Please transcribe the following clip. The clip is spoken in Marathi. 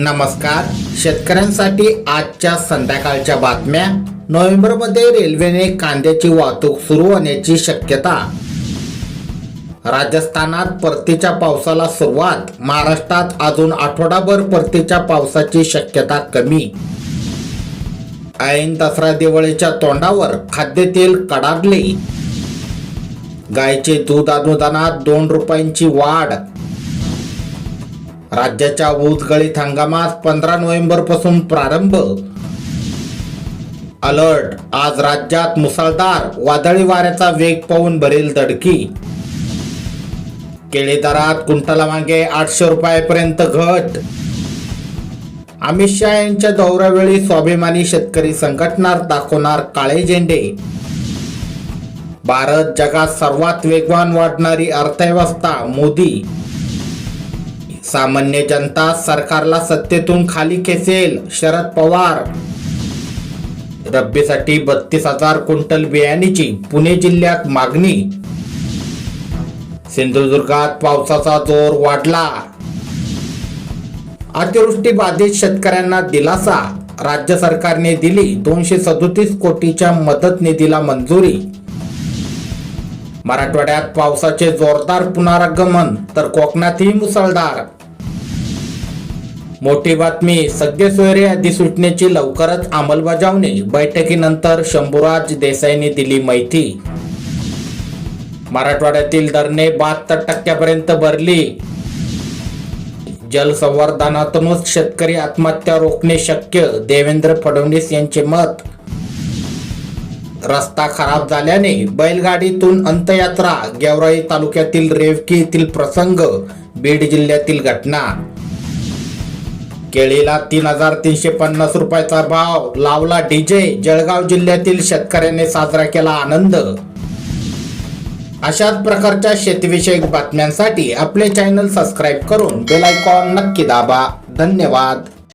नमस्कार. शेतकऱ्यांसाठी आजच्या संध्याकाळच्या बातम्या. नोव्हेंबरमध्ये रेल्वेने कांद्याची वाहतूक सुरू होण्याची शक्यता. राजस्थानात परतीच्या पावसाला सुरुवात. महाराष्ट्रात अजून आठवडाभर परतीच्या पावसाची शक्यता कमी. ऐन दसरा दिवाळीच्या तोंडावर खाद्यतेल कडाडले गायचे दूध अनुदानात दोन रुपयांची वाढ. राज्याच्या ऊस गळीत हंगामात पंधरा नोव्हेंबरपासून प्रारंभ. अलर्ट आज राज्यात मुसळधार वादळी वाऱ्याचा वेग पाहून भरेल दडकी केळी दरात कुंटला मागे आठशे रुपयापर्यंत घट. अमित शहा यांच्या दौऱ्यावेळी स्वाभिमानी शेतकरी संघटना दाखवणार काळे झेंडे. भारत जगात सर्वात वेगवान वाढणारी अर्थव्यवस्था मोदी. सामान्य जनता सरकारला सत्तेतून खाली खेचेल. शरद पवार. रब्बीसाठी बत्तीस हजार क्विंटल बियाणीची पुणे जिल्ह्यात मागणी. सिंधुदुर्गात पावसाचा जोर वाढला. अतिवृष्टी बाधित शेतकऱ्यांना दिलासा. राज्य सरकारने दिली दोनशे सदोतीस कोटीच्या मदत निधीला मंजुरी. मराठवाड्यात पावसाचे जोरदार पुनरागमन तर कोकणातही मुसळधार. मोठी बातमी सद्य सोयरे अधिसूचनेची लवकरच अंमलबजावणी. बैठकीनंतर शंभूराज देसाईंनी दिली माहिती मराठवाड्यातील धरणे बहात्तर टक्क्यापर्यंत भरली. जलसंवर्धनातूनच शेतकरी आत्महत्या रोखणे शक्य देवेंद्र फडणवीस यांचे मत. रस्ता खराब झाल्याने बैलगाडीतून अंत्ययात्रा गेवराई तालुक्यातील रेवकी येथील प्रसंग बीड जिल्ह्यातील घटना. केळीला तीन हजार तीनशे पन्नास रुपयाचा भाव. लावला डीजे जळगाव जिल्ह्यातील शेतकऱ्याने साजरा केला आनंद. अशाच प्रकारच्या शेतीविषयक बातम्यांसाठी आपले चॅनल सबस्क्राईब करून बेल आयकॉन नक्की दाबा. धन्यवाद.